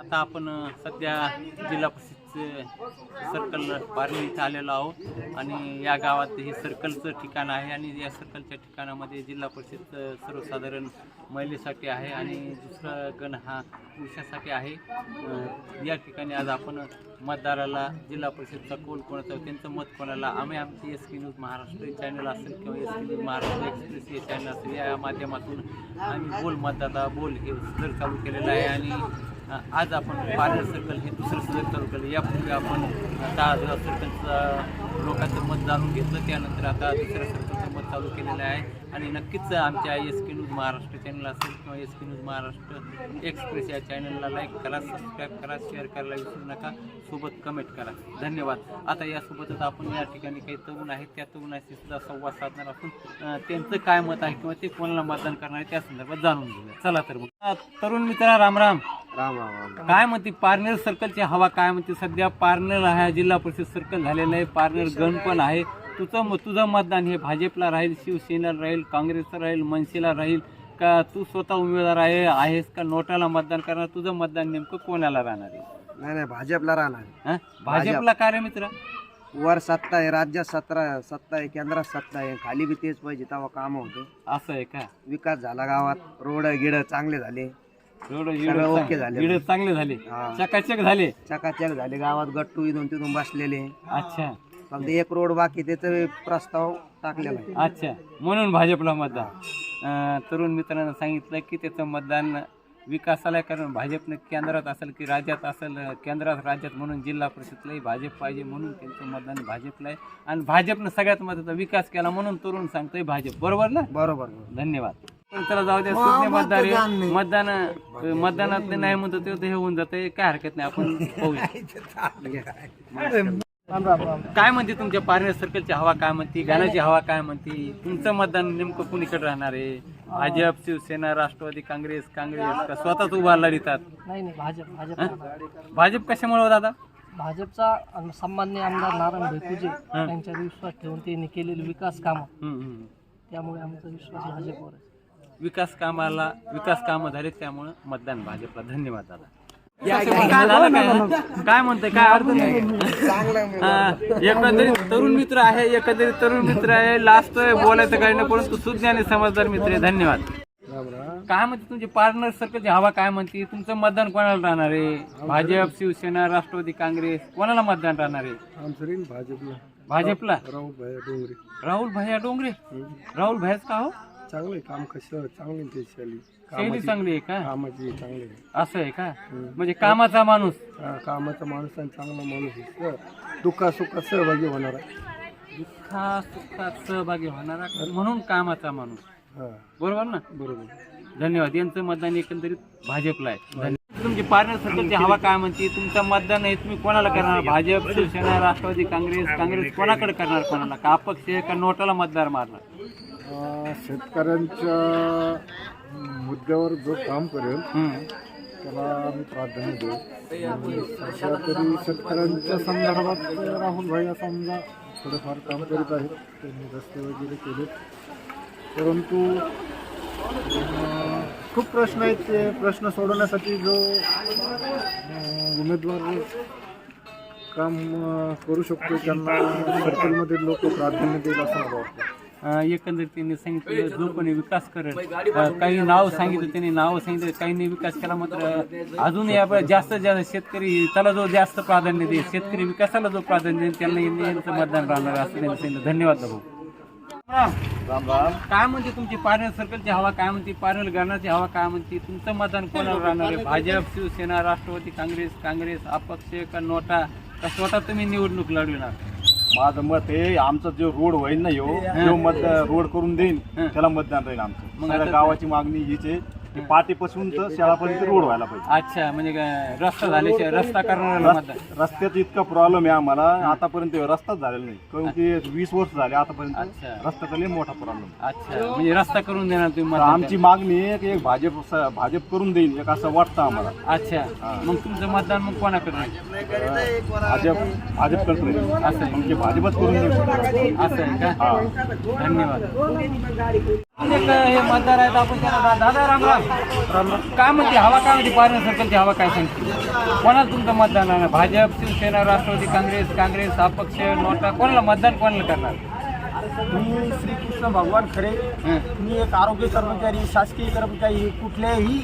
आता आपण सध्या जिल्हा परिषदचे सर्कल पारली इथं आलेलो आहोत. आणि या गावात हे सर्कलचं ठिकाण आहे आणि या सर्कलच्या ठिकाणामध्ये जिल्हा परिषद सर्वसाधारण महिलेसाठी आहे आणि दुसरा गण हा पुरुषासाठी आहे. या ठिकाणी आज आपण मतदाराला जिल्हा परिषदचा कोण कोणाचा त्यांचं मत कोणाला आम्ही आमची S K news Maharashtra channel असेल किंवा S K news Maharashtra express हे चॅनल असेल या माध्यमातून आम्ही बोल मतदाता बोल हे जर चालू केलेलं आहे आणि आज आपण पार्लर सर्कल हे दुसरं सदर चालू केलं. यापूर्वी आपण दहा हजार सर्कलचं लोकांचं मत जाणून घेतलं. त्यानंतर आता दुसऱ्या सर्कलचं मत चालू केलेलं आहे. आणि नक्कीच आमच्या एस महाराष्ट्र चॅनल असेल किंवा S K news Maharashtra express या चॅनलला लाईक करा सबस्क्राईब करा शेअर करायला विसरू नका. सोबत कमेंट करा. धन्यवाद. आता यासोबतच आपण या ठिकाणी काही तरुण आहेत. त्या तरुणाशी सुद्धा संवाद साधणार असून त्यांचं काय मत आहे किंवा ते कोणाला मतदान करणार आहे त्या संदर्भात जाणून घेऊया. चला तर मग. तरुण मित्रा रामराम राम. राम राम काय म्हणते? पारनेर सर्कलची हवा काय म्हणते? सध्या पारनेर आहे जिल्हा परिषद सर्कल झालेलं आहे. पारनेर गण पण आहे. तुझं म- तुझं मतदान हे भाजपला राहील शिवसेनेला राहील काँग्रेसला राहील मनसेला राहील का तू स्वतः उमेदवार आहे आहेस का नोटाला मतदान करणार? तुझं मतदान नेमकं कोणाला राहणार आहे? नाही नाही भाजपला राहणार. हं? भाजपला काय रे मित्र? वर सत्ता आहे राज्यात सत्ता सत्ता आहे केंद्रात सत्ता आहे खाली बी तेच पाहिजे तेव्हा काम होते. असं आहे का? विकास झाला गावात रोड गिड चांगले झाले. एवढं सगळं एवढं ओके झाले. एवढं चांगले झाले. हा. चकाचक झाले. चकाचक झाले गावात गट्टू इथून तिथून बसलेले. अच्छा. फक्त एक रोड बाकी त्याचा प्रस्ताव टाकलेला आहे. अच्छा. म्हणून भाजपला मतदान. अं, तरुण मित्रांनो सांगितलं की त्याचं मतदान विकासाला आहे, कारण भाजपनं केंद्रात असेल की राज्यात असेल केंद्रात राज्यात म्हणून जिल्हा परिषदलाही भाजप पाहिजे म्हणून त्यांचं मतदान भाजपला आहे. आणि भाजपनं सगळ्यात महत्त्वाचा विकास केला म्हणून तरुण सांगतोय भाजप. बरोबर ना? बरोबर. धन्यवाद. पण त्याला जाऊ द्या. सुज्ञ मतदार आहे. मतदान मतदानात नाही म्हणतो ते हे होऊन जाते काय हरकत नाही आपण काय म्हणते तुमच्या पारनेर सर्कलची हवा काय म्हणते? गाण्याची हवा काय म्हणते? तुमचं मतदान नेमकं कुणीकडे राहणार आहे? भाजप शिवसेना राष्ट्रवादी काँग्रेस काँग्रेस का स्वतःच उभा लढितात नाही नाही भाजप भाजप? भाजप कशामुळे हो दादा? भाजपचा सन्मान्य आमदार नारायण भेटुजे यांच्यावर विश्वास ठेवून त्यांनी केलेले विकास कामं. त्यामुळे आमचा विश्वास भाजपवर विकास कामाला विकास कामं झाले त्यामुळे मतदान भाजपला. धन्यवाद दादा. काय? काय? म्हणतोय? काय अडचण नाही. एकंदरीत तरुण मित्र आहे एकंदरीत तरुण मित्र आहे. लास्ट बोलायचं काही नाही परंतु सुज्ञ आणि समजदार मित्र आहे. धन्यवाद. काय म्हणते तुमची पार्टनर सर्कलची हवा काय म्हणते? तुमचं मतदान कोणाला राहणार आहे? भाजप शिवसेना राष्ट्रवादी काँग्रेस कोणाला मतदान राहणार आहे? भाजपला. भाजपला? राहू भाई डोंगरे. राहुल भैया डोंगरे? राहुल भैयाच का हो? चांगले काम कसं चांगले ते शैली शैली चांगली आहे का? कामाची चांगले असं आहे का? म्हणजे कामाचा माणूस. कामाचा माणूस आणि चांगला माणूस दुःखा सुखात सहभागी होणार दुःखा सुखात सहभागी होणारा म्हणून कामाचा माणूस. बरोबर ना? बरोबर. धन्यवाद. यांचं मतदान एकंदरीत भाजपला आहे. धन्यवाद. तुमची पार्टनर सर्कलची हवा काय म्हणते? तुमचं मतदान आहे तुम्ही कोणाला करणार? भाजप शिवसेना राष्ट्रवादी काँग्रेस काँग्रेस कोणाकडे करणार कोणाला? का अपक्ष आहे का नोटाला मतदार मारणार? शेतकऱ्यांच्या मुद्द्यावर जो काम करेल. त्याला आम्ही प्राधान्य देऊ. सध्या तरी शेतकऱ्यांच्या संदर्भात राहुल भाई समजा थोडंफार काम करीत आहेत. त्यांनी रस्ते वगैरे केले. परंतु खूप प्रश्न आहेत ते प्रश्न सोडवण्यासाठी जो उमेदवार काम करू शकतो त्यांना सर्कलमध्ये लोक प्राधान्य देईल असं मला वाटतं एकंदरीत त्यांनी सांगितलं जो कोणी विकास करेल काही नाव सांगितलं त्यांनी नाव सांगितलं काहींनी विकास केला मात्र अजून या जास्त जास्त शेतकरी त्याला जो जास्त प्राधान्य देईल शेतकरी विकासाला जो प्राधान्य देईल त्यांना यांचं मतदान राहणार असं त्यांनी सांगितलं. धन्यवाद भाऊ काय म्हणते तुमची पारनेर सर्कलची हवा काय म्हणते? पारनेर गणाची हवा काय म्हणते? तुमचं मतदान कोणाला राहणार आहे? भाजप शिवसेना राष्ट्रवादी काँग्रेस काँग्रेस अपक्ष का नोटा? का स्वतः तुम्ही निवडणूक लढविणार? माझं मत आहे आमचा जो रोड होईल ना ह्यो जो मत रोड करून देईन. त्याला मतदान राहील आमचं. सगळ्या गावाची मागणी हीच आहे. की पाटीपासून तर शाळापर्यंत रोड व्हायला पाहिजे. अच्छा म्हणजे काय, रस्ता झाल्याशिवाय रस्ता मतदान रस्त्याचा इतका प्रॉब्लेम आहे आम्हाला आतापर्यंत रस्ताच झालेला नाही. कारण की वीस वर्ष झाले आतापर्यंत रस्त्याचा लय मोठा प्रॉब्लेम अच्छा म्हणजे रस्ता करून देणार तुम्ही मतदान आमची मागणी आहे की एक भाजप भाजप करून देईल एक असं वाटतं आम्हाला. अच्छा मग तुमचं मतदान मग कोणाकडे राहील? भाजप भाजप करत असं आहे. म्हणजे भाजपच करून देईल. असं आहे का? हा. धन्यवाद. हे मतदार आहेत आपण त्यांना दा- दादा राम राम. काय म्हणते हवा काय म्हणते पारणे सर्कलची हवा काय सांगते कोणाला तुमचं मतदान आहे? भाजप शिवसेना राष्ट्रवादी काँग्रेस काँग्रेस अपक्ष नोटा कोणाला मतदान कोणाला करणार? मी श्रीकृष्ण भगवान खरे. मी एक आरोग्य कर्मचारी शासकीय कर्मचारी कुठल्याही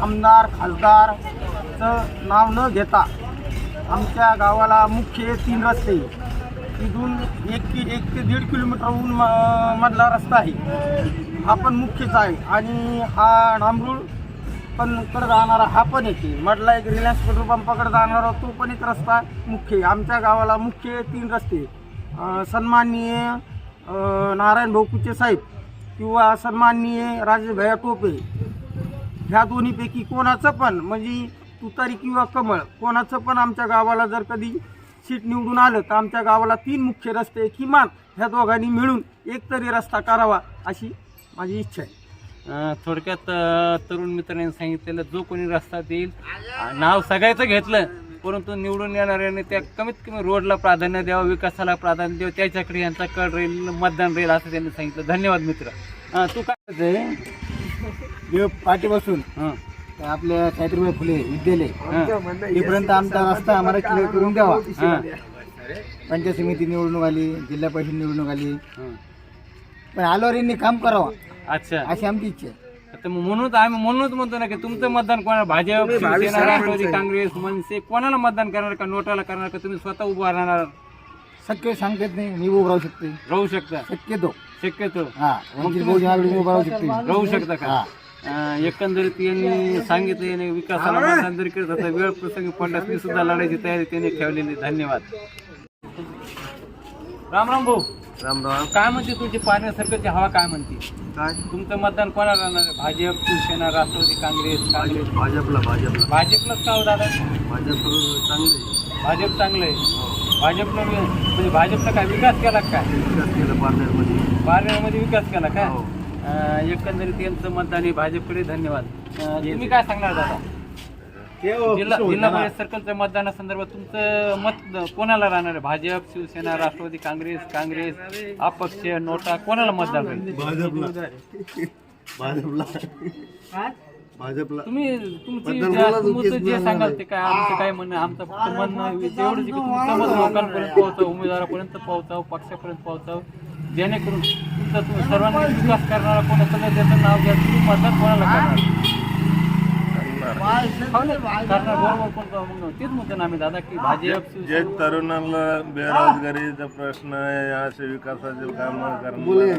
आमदार खासदारचं नाव न घेता आमच्या गावाला मुख्य तीन रस्ते. इथून एक कि एक ते दीड किलोमीटरहून म- मधला रस्ता आहे. हा पण मुख्यच आहे. आणि हा डांबरूळ पण कडे जाणारा हा पण येते मधला एक रिलायन्स पेट्रोल पंपाकडे जाणारा तो पण एक रस्ता मुख्य आहे. आमच्या गावाला मुख्य तीन रस्ते सन्माननीय नारायण भोकुचे साहेब किंवा सन्माननीय राजेश भैया टोपे. ह्या दोन्हीपैकी कोणाचं पण म्हणजे तुतारी किंवा कमळ कोणाचं पण आमच्या गावाला जर कधी सीट निवडून आलं तर आमच्या गावाला तीन मुख्य रस्ते किमान ह्या दोघांनी मिळून एक तरी रस्ता करावा अशी माझी इच्छा आहे. अं, थोडक्यात अं, तरुण मित्रांनी सांगितलेलं जो कोणी रस्ता देईल नाव सगळ्याचं घेतलं परंतु निवडून येणाऱ्याने त्या कमीत कमी रोडला प्राधान्य द्यावं विकासाला प्राधान्य द्यावं त्याच्याकडे यांचा कळ राहील मतदान राहील असं त्यांनी सांगितलं. धन्यवाद मित्र. अं, तू काय म्हणते? पाठीपासून. हं, आपल्या सावित्रीबाई फुले विद्यालय. इथपर्यंत आमचा रस्ता आम्हाला क्लिअर करून द्यावा. पंचायत समिती निवडणूक आली जिल्हा परिषद निवडणूक आली. पण आल्यावर यांनी काम करावं. अच्छा. अशी आमची इच्छा आहे. मग म्हणूनच आम्ही म्हणूनच म्हणतो ना की तुमचं मतदान कोणाला भाजप शिवसेना राष्ट्रवादी काँग्रेस मनसे कोणाला मतदान करणार का नोटाला करणार का तुम्ही स्वतः उभा राहणार? शक्य सांगत नाही मी उभं राहू शकते राहू शकता. शक्यतो. शक्यतो. हा वंचित बहुजन उभं राहू शकते राहू शकता का? हा. अं, एकंदरीत यांनी सांगितलं यांनी विकासाला मतदान जरी करत होता वेळ प्रसंगी पडल्यास मी सुद्धा लढायची तयारी त्यांनी ठेवलेली धन्यवाद. राम राम भाऊ. राम राम. काय म्हणते तुमची पाण्या सरकारची हवा काय म्हणते? काय? तुमचं मतदान कोणाला राहणार आहे भाजप शिवसेना राष्ट्रवादी काँग्रेस काँग्रेस. भाजपला भाजपला. भाजपलाच का हो दादा? भाजप चांगलं भाजप चांगलं आहे. भाजपनं वि- म्हणजे भाजपनं काय विकास केला का काय? विकास केला पार्लरमध्ये बारण्यामध्ये विकास केला का? हो. एकंदरीत यांचं मतदान आहे भाजपकडे धन्यवाद. अं, तुम्ही काय सांगणार दादा? जिल्हा जिल्हा परिषद सर्कलच्या मतदानासंदर्भात तुमचं मत कोणाला राहणार आहे? भाजप शिवसेना राष्ट्रवादी काँग्रेस काँग्रेस अपक्ष नोटा कोणाला मतदान राहील भाजपला. भाजपला. भाजपला. तुम्ही तुमची ज्या- तुमचं जे सांगाल ते काय? आमचं काय म्हणणं? आमचं फक्त म्हणणं एवढंच आहे की तुमचं मत लोकांपर्यंत पोहोचावं उमेदवारापर्यंत पोहोचावं पक्षापर्यंत पोहोचावं. जेणेकरून तुमचा तुम्ही सर्वांनी विकास करणारा कोण असेल तर त्याचं नाव घ्या तुम्ही मतदान कोणाला करणार? करणार बरोबर कोण मग तेच म्हणतो ना आम्ही दादा की भाजप जे तरुणांना बेरोजगारीचा प्रश्न आहे असे विकासाचे काम करणार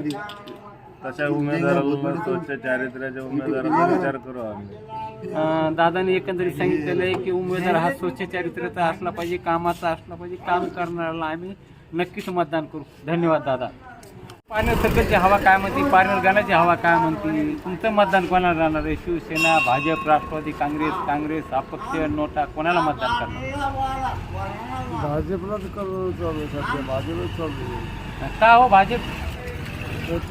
तशा उमेदवाराला स्वच्छ चारित्र्याच्या उमेदवाराचा विचार करू आम्ही. दादाने एकंदरीत सांगितलेलं आहे की उमेदवार हा स्वच्छ चारित्र्याचा असला पाहिजे कामाचा असला पाहिजे काम करणाऱ्याला आम्ही नक्कीच मतदान करू. धन्यवाद दादा. पारनेर सर्कलची हवा काय म्हणते? पारनेर गाण्याची हवा काय म्हणते? तुमचं मतदान कोणाला राहणार आहे? शिवसेना भाजप राष्ट्रवादी काँग्रेस काँग्रेस अपक्ष नोटा कोणाला मतदान करणार? भाजपलाच करू चालू आहे सध्या. भाजपच चालू का हो भाजप?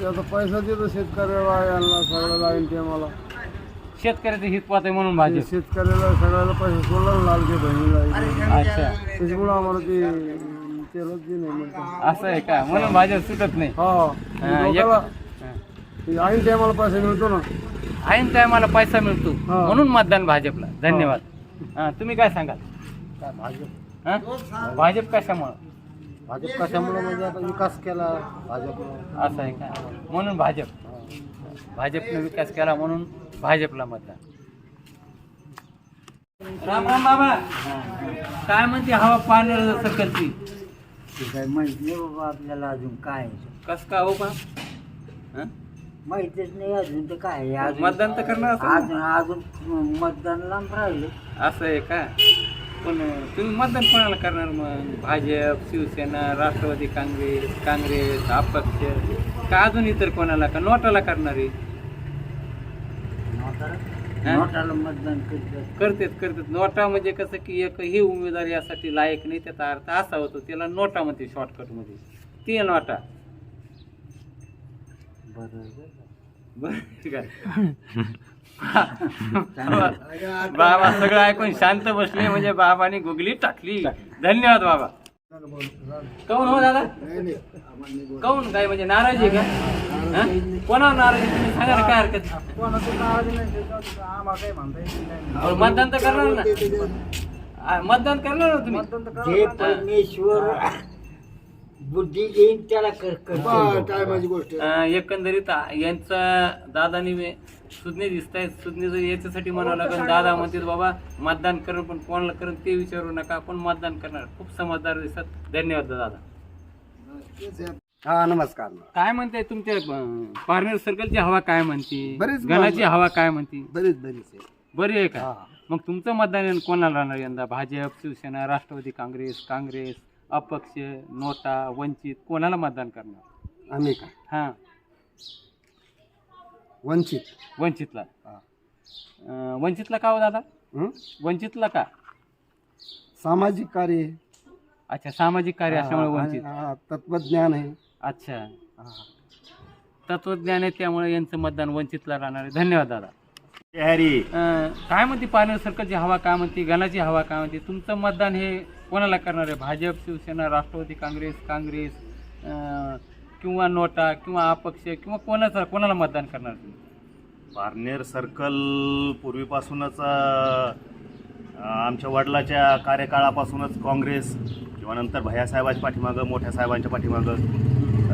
आता पैसा देतो शेतकऱ्याला यांना सगळं लागेल ते मला शेतकऱ्याचं हित पाहतंय म्हणून भाजप. शेतकऱ्याला सगळ्याला पैसा सोडला लालके बहिणीला? अच्छा. त्याच्यामुळं आम्हाला ते म्हणतात. असं आहे का? म्हणून भाजप सुटत नाही. हा. एक- लोकाला हं. ऐन टायमाला पैसा मिळतो ना. ऐन टायमाला पैसा मिळतो. हा. म्हणून मतदान भाजपला. धन्यवाद. हा, तुम्ही काय सांगाल? भाजप? हा? भाजप कशामुळं? भाजप कशामुळे? म्हणजे आता विकास केला भाजपनं. असं आहे का? म्हणून भाजप. भाजपने विकास केला म्हणून भाजपला मतदान. राम राम बाबा. काय म्हणते हवा पाहणार सर्कलची काय माहीत नाही बाबा आपल्याला अजून काय कस का हो का हं? माहितच नाही अजून तर काय आहे. अजून मतदान तर करणार असेल ना? अजून अजून मतदान लांब राहिलं. असं आहे का? पण तुम्ही मतदान कोणाला करणार मग? भाजप शिवसेना राष्ट्रवादी काँग्रेस काँग्रेस अपक्ष? का अजून इतर कोणाला का? नोटाला करणार आहे? हं? नोटाला मतदान करतात नोटा म्हणजे कसं की एक ही उमेदवार यासाठी लायक नाही त्याचा अर्थ असा होतो त्याला नोटा म्हणते शॉर्टकटमध्ये ती नोटा बरं, ठीक आहे. बाबा सगळं ऐकून शांत बसले म्हणजे बाबाने गुगली टाकली. धन्यवाद बाबा. काऊन हो दादा? काऊन काय म्हणजे नाराज आहे का? कोणावर नाराज आहे? तुम्ही सांगा ना काय हरकत नाही. कोणाचं नाराज नाही त्याच्यावर आम्हाला काही म्हणता येत नाही अहो, मतदान तर करणार ना. आ, मतदान करणार ना तुम्ही? मतदान तर जे करावं लागणार. परमेश्वर बुद्धी देईन त्याला कर करतो. काय माझी गोष्ट अं, एकंदरीत आ- यांचा दादानी सुज्ञे दिसत आहेत सुज्ञे जर याच्यासाठी म्हणावं लागेल दादा म्हणतील बाबा मतदान करून पण कोणाला करून ते विचारू नका आपण मतदान करणार. खूप समजदार दिसतात. धन्यवाद दादा. हा नमस्कार काय म्हणते तुमच्या पारनेर सर्कलची हवा काय म्हणते? बरीच गणाची हवा काय म्हणते? बरीच बरीच आहे. बरी आहे का? मग तुमचं मतदान कोणाला राहणार यंदा? भाजप शिवसेना राष्ट्रवादी काँग्रेस काँग्रेस अपक्ष नोटा वंचित कोणाला मतदान करणार? आम्ही का? हां. वंचित. वंचितला. अं, वंचितला का हो दादा? हं? वंचितला का? सामाजिक कार्य. अच्छा सामाजिक कार्य असल्यामुळे वंचित. हा, तत्वज्ञान आहे. अच्छा. तत्वज्ञान आहे त्यामुळे यांचं मतदान वंचितला राहणार आहे. धन्यवाद दादा. हॅरी. अं, काय म्हणते पारनेर सर्कलची हवा काय म्हणते गणाची हवा काय म्हणते? तुमचं मतदान हे कोणाला करणार आहे? भाजप शिवसेना राष्ट्रवादी काँग्रेस काँग्रेस अं, किंवा नोटा किंवा अपक्ष किंवा कोणाचा कोणाला मतदान करणार तुम्ही? पारनेर सर्कल पूर्वीपासूनच अं, आमच्या वडिलाच्या कार्यकाळापासूनच काँग्रेस किंवा नंतर भैयासाहेबाच्या पाठीमागं मोठ्या साहेबांच्या पाठीमागं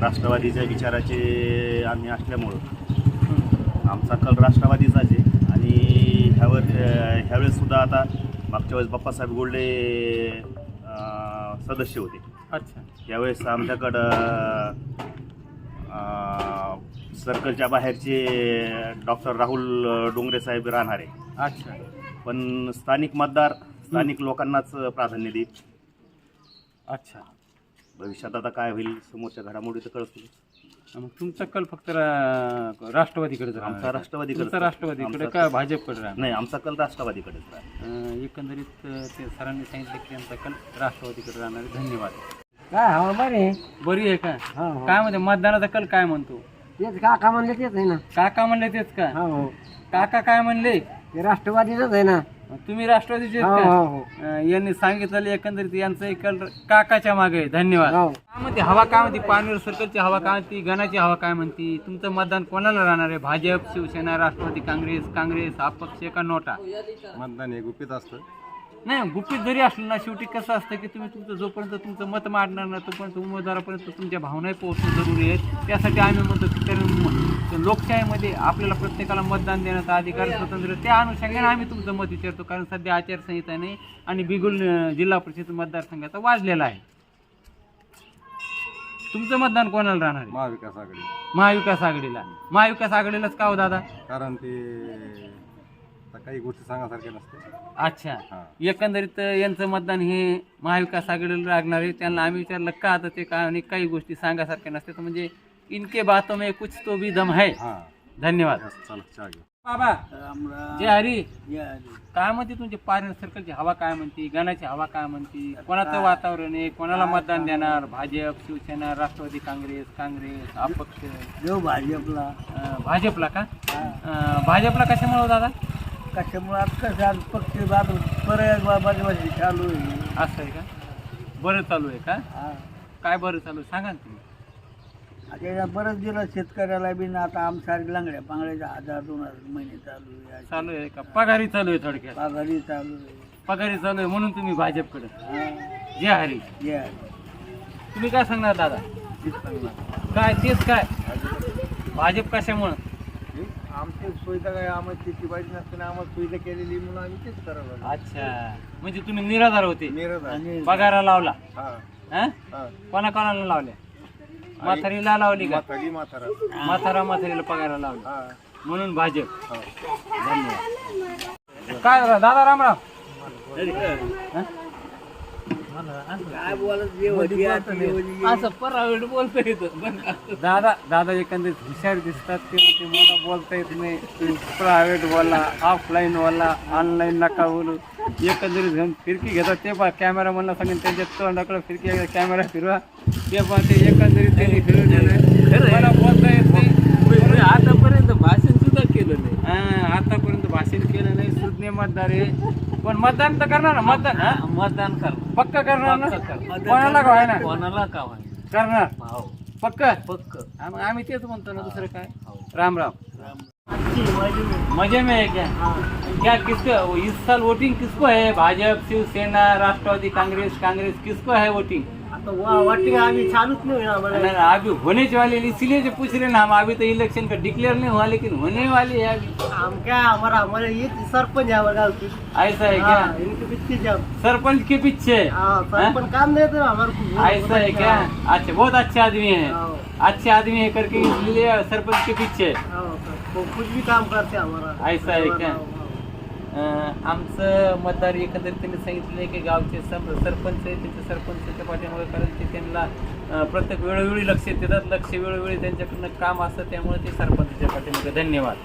राष्ट्रवादीच्या विचाराचे आम्ही असल्यामुळं. आमचा कल राष्ट्रवादीचाच आहे. आणि ह्यावर अं, ह्यावेळेस सुद्धा आता मागच्या वेळेस बाप्पासाहेब गोल्डे अं, सदस्य होते. अच्छा. यावेळेस आमच्याकडं सर्कलच्या बाहेरचे डॉक्टर राहुल डोंगरे साहेब राहणार आहे. अच्छा. पण स्थानिक मतदार स्थानिक लोकांनाच प्राधान्य देईल. अच्छा. भविष्यात आता काय होईल समोरच्या घडामोडी तर कळतील मग तुमचा कल फक्त रा- राष्ट्रवादीकडे राहणार आमचा? राष्ट्रवादीकडे तुमचा राष्ट्रवादीकडे आमचा- का भाजपकडे राहणार? नाही आमचा कल राष्ट्रवादीकडेच राहील अं, एकंदरीत अं, ते सरांनी सांगितलं की यांचा कल राष्ट्रवादीकडे राहणार आहे. धन्यवाद. काय हवा बरे बरी आहे का? काय म्हणते मतदानाचा कल काय म्हणतो? तेच काका म्हणले तेच आहे ना. काका म्हणले तेच का? हो काका काय म्हणले? ते राष्ट्रवादीच आहे ना. तुम्ही राष्ट्रवादीचे आहेत हो का? हो हो. अं, यांनी सांगितलं एकंदरीत यांचं कल काकाच्या मागे आहे. धन्यवाद. हो. काय म्हणते हवा काय म्हणते? पानवेर सर्कलची हवा काय म्हणते? गणाची हवा काय म्हणते? तुमचं मतदान कोणाला राहणार आहे? भाजप शिवसेना राष्ट्रवादी काँग्रेस काँग्रेस अपक्ष का नोटा? मतदान हे गुपित असतं. नाही गुपित जरी असलं ना शेवटी कसं असतं की तुम्ही तुमचं जोपर्यंत तुमचं मत मांडणार ना तोपर्यंत उमेदवारापर्यंत तुमच्या भावनाही पोहोचणं जरुरी आहे. त्यासाठी आम्ही म्हणतो की तर म- लोकशाहीमध्ये आपल्याला प्रत्येकाला मतदान देण्याचा अधिकार स्वतंत्र आहे. त्या अनुषंगाने आम्ही तुमचं मत विचारतो. कारण सध्या आचारसंहिता नाही आणि बिगुल जिल्हा परिषद मतदारसंघाचा वाजलेला आहे. तुमचं मतदान कोणाला राहणार आहे? महाविकास आघाडी. महाविकास आघाडीला. महाविकास आघाडीलाच का हो दादा? कारण ते आता काही गोष्टी सांगण्यासारख्या नसते. अच्छा. एकंदरीत यांचं मतदान हे महाविकास आघाडीला लागणार आहे. त्यांना आम्ही विचारलं का तर ते काय आणि काही गोष्टी सांगासारख्या नसते. तर म्हणजे इनके बातों में कुछ तो भी दम है। हां। धन्यवाद। बाबा जय हरी। काय म्हणते तुमची पारनेर सर्कलची हवा काय म्हणते? गणाची हवा काय म्हणते? कोणाचं वातावरण आहे? कोणाला मतदान देणार? भाजप शिवसेना राष्ट्रवादी काँग्रेस काँग्रेस अपक्ष? जो भाजपला। भाजपला का? भाजपला कशामुळे हो दादा? कशामुळे? आता कसं पक्ष बाजू बऱ्याच बाजूबाजू चालू आहे. असं आहे का? बरं चालू आहे का. काय बरं चालू आहे? सांगा ना तुम्ही. याला बरंच दिलं शेतकऱ्याला बी ना आता आमसारखे लांगड्या पांगड्याच्या हजार दोन हजार महिने चालू आहे चालू आहे का? पगारी चालू आहे थोडक्यात. पगारी चालू आहे. पगारी चालू आहे म्हणून तुम्ही भाजपकडे. हा. जे हरी. ये. तुम्ही काय सांगणार दादा? काय तेच काय? भाजप कशामुळं? आमची सुविधा काय? आम्हाला त्याची पाहिजे नसते ना आम्हाला सुविधा केलेली म्हणून आम्ही तेच करावं अच्छा. म्हणजे तुम्ही निराधार होते. आणि पगारा लावला. हा. हा? हा. कोणा कोणाला लावल्या? म्हातारीला लावली का? माथाडी म्हातारा. म्हातारा म्हातारीला पगारा लावला. हा. म्हणून भाजप. धन्यवाद. काय दादा दादा रामराम हा? काय बोलत जे होती आता ते होती. असं परावेड बोलता येतं दादा दादा एकंदरीत हुशार दिसतात ते म्हणते मला बोलता येत नाही तुम्ही प्रायव्हेट बोला ऑफलाईन बोला ऑनलाईन नका बोलू एकंदरीत घेऊन फिरकी घेतात ते पहा कॅमेरा म्हणला सांगेन त्यांच्या तोंडाकडे फिरकी कॅमेरा फिरवा ते पण ते एकंदरीत त्यांनी फिरवलेलं मला बोलता येत नाही आतापर्यंत भाषण सुद्धा केलं नाही आतापर्यंत भाषण केलं नाही मतदार आहे पण मतदान तर करणार ना मतदान हा? मतदान कर पक्क करणार ना? कोणाला का ना कोणाला का करणार. पक्क? पक्क. हा, मग आम्ही तेच म्हणतो ना दुसरं काय? राम राम. मज़े में है क्या? क्या किसको इस साल वोटिंग किसको है? भाजपा शिवसेना राष्ट्रवादी कांग्रेस कांग्रेस किसको है वोटिंग वाटिंग ना, अभी होने वाले इसीलिए जो पूछ रहे ना हम अभी तो इलेक्शन का डिक्लेयर नहीं हुआ लेकिन होने वाली है अभी। आम क्या हमारा हमारे ये सरपंच है हमारे गाँव की। ऐसा है क्या? हाँ, इनके पीछे जब सरपंच के पीछे? हाँ सरपंच काम देते हमारे को ऐसा है क्या? अच्छा बहुत अच्छे आदमी है। हाँ, अच्छे आदमी है करके इसलिए सरपंच के पीछे। हाँ, वो कुछ भी काम करते हमारा। ऐसा है क्या? आमचं मतदार एकंदरीत त्यांनी सांगितले की गावचे सम सरपंच आहे त्यांच्या सरपंचाच्या पाठीमागे कारण ते त्यांना प्रत्येक वेळोवेळी लक्ष देतात लक्ष वेळोवेळी त्यांच्याकडनं काम असतं त्यामुळे ते सरपंचाच्या पाठीमागे. धन्यवाद.